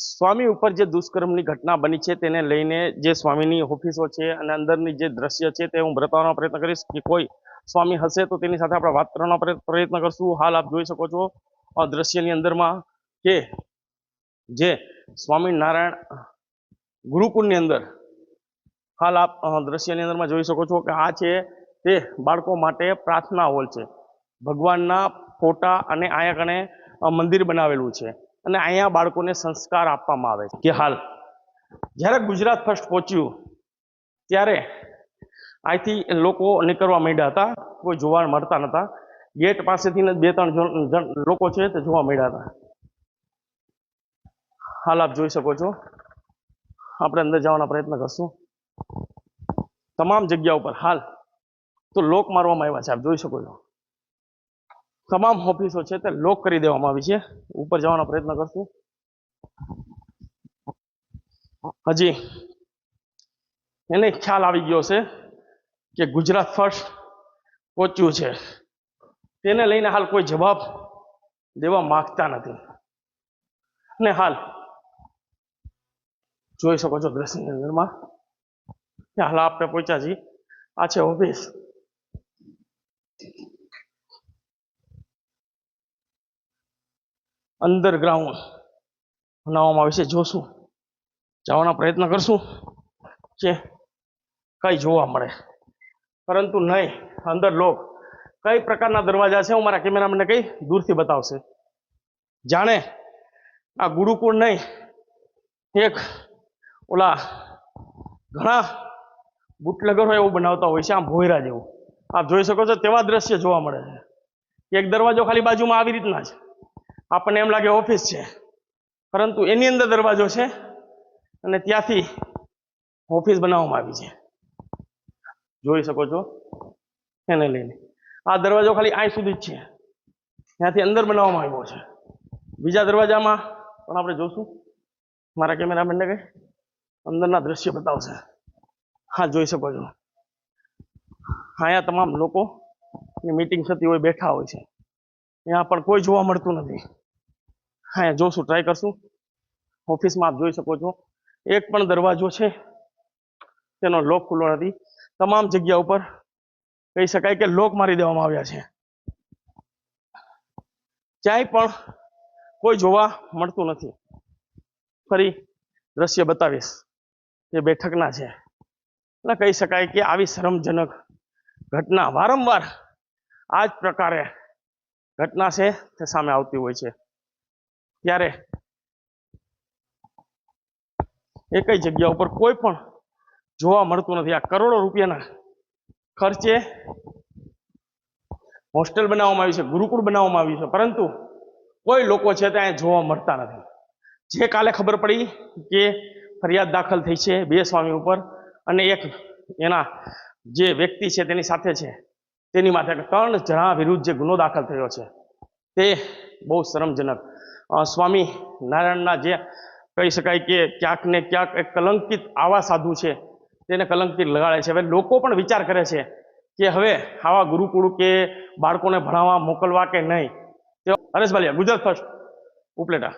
સ્વામી ઉપર જે દુષ્કર્મની ઘટના બની છે તેને લઈને જે સ્વામીની ઓફિસો છે અને અંદરની જે દ્રશ્ય છે તે હું બતાવવાનો પ્રયત્ન કરીશ કે કોઈ સ્વામી હશે તો તેની સાથે આપણે વાત કરવાનો પ્રયત્ન કરશું. હાલ આપ જોઈ શકો છો આ દ્રશ્યની અંદરમાં કે જે સ્વામિનારાયણ ગુરુકુળની અંદર, હાલ આપ દ્રશ્યની અંદરમાં જોઈ શકો છો કે આ છે તે બાળકો માટે પ્રાર્થના હોલ છે. ભગવાનના ફોટા અને આયા મંદિર બનાવેલું છે. અને અહીંયા બાળકોને સંસ્કાર આપવામાં આવે છે. કે હાલ, જ્યારે ગુજરાત ફર્સ્ટ પહોંચ્યું, ત્યારે અહીંથી લોકો નીકળવા માંડ્યા હતા. કોઈ જોવા મળતા નહોતા. ગેટ પાસેથી બે ત્રણ લોકો છે તે જોવા મળ્યા હતા. હાલ આપ જોઈ શકો છો. આપણે અંદર જવાના પ્રયત્ન કરશું. તમામ જગ્યા ઉપર હાલ તો લોક મારવામાં આવ્યા છે. આપ જોઈ શકો છો. તમામ ઓફિસો છે તે લોક કરી દેવામાં આવી છે. ઉપર જવાનો પ્રયત્ન કરશું. હજી એને ખ્યાલ આવી ગયો છે કે ગુજરાત ફર્સ્ટ પહોંચ્યું છે. તેને લઈને હાલ કોઈ જવાબ દેવા માંગતા નથી. ને હાલ જોઈ શકો છો દ્રશ્યની અંદરમાં. હાલ આપણે પહોંચ્યા છીએ. આ છે ઓફિસ અંડરગ્રાઉન્ડ બનાવવામાં આવે છે. જોશું. જવાના પ્રયત્ન કરશું કે કઈ જોવા મળે. પરંતુ નહીં અંદર લોક કઈ પ્રકારના દરવાજા છે? હું મારા કેમેરામેનને કઈ દૂરથી બતાવશે. જાણે આ ગુરુકુળ નહીં, એક ઓલા ઘણા બુટલેગરો એવું બનાવતા હોય છે, આમ ભોયરા જેવું. આપ જોઈ શકો છો તેવા દ્રશ્ય જોવા મળે છે. એક દરવાજો ખાલી બાજુમાં આવી રીતના છે આપણને એમ લાગે ઓફિસ છે. પરંતુ એની અંદર દરવાજો છે અને ત્યાંથી ઓફિસ બનાવવામાં આવી છે. જોઈ શકો છો? એને લઈને. આ દરવાજો ખાલી અહીં સુધી જ છે. ત્યાંથી અંદર બનાવવામાં આવ્યો છે. બીજા દરવાજામાં, પણ આપણે જોશું. મારા કેમેરામેનને કઈ અંદરના દ્રશ્ય બતાવશે. હા, જોઈ શકો છો. અહીંયા તમામ લોકો મીટિંગ થતી હોય, બેઠા હોય છે. ત્યાં પણ કોઈ જોવા મળતું નથી. અહીંયા જોશું ટ્રાય કરશું. ઓફિસમાં આપ જોઈ શકો છો. એક પણ દરવાજો છે. તેનો લોક ખુલ્લો નથી. તમામ જગ્યા ઉપર કહી શકાય કે લોક મારી દેવામાં આવ્યા છે. ક્યાંય પણ કોઈ જોવા મળતું નથી. ફરી દ્રશ્ય બતાવીશ. એ બેઠકના છે. એટલે કહી શકાય કે આવી શરમજનક ઘટના વારંવાર આ જ પ્રકારે ઘટના છે તે સામે આવતી હોય છે. ત્યારે એકય જગ્યા ઉપર કોઈ પણ જોવા મળતું નથી. આ કરોડો રૂપિયાના ખર્ચે હોસ્ટેલ બનાવવામાં આવી છે, ગુરુકુળ બનાવવામાં આવ્યું છે, પરંતુ કોઈ લોકો છે ત્યાં જોવા મળતા નથી. જે કાલે ખબર પડી કે ફરિયાદ દાખલ થઈ છે બે સ્વામી ઉપર અને એક એના જે વ્યક્તિ છે તેની સાથે છે, તેની માથે ત્રણ જણા વિરુદ્ધ જે ગુનો દાખલ થયો છે, તે બહુ શરમજનક સ્વામી નારાયણના જે કહી શકાય કે ક્યાંક ને ક્યાંક એક કલંકિત આવા સાધુ છે, તેને કલંકિત લગાડે છે. હવે લોકો પણ વિચાર કરે છે કે હવે આવા ગુરુકુળ કે બાળકોને ભણાવવા મોકલવા કે નહીં? તે હરેશ ગુજરાત ફર્સ્ટ ઉપલેટા.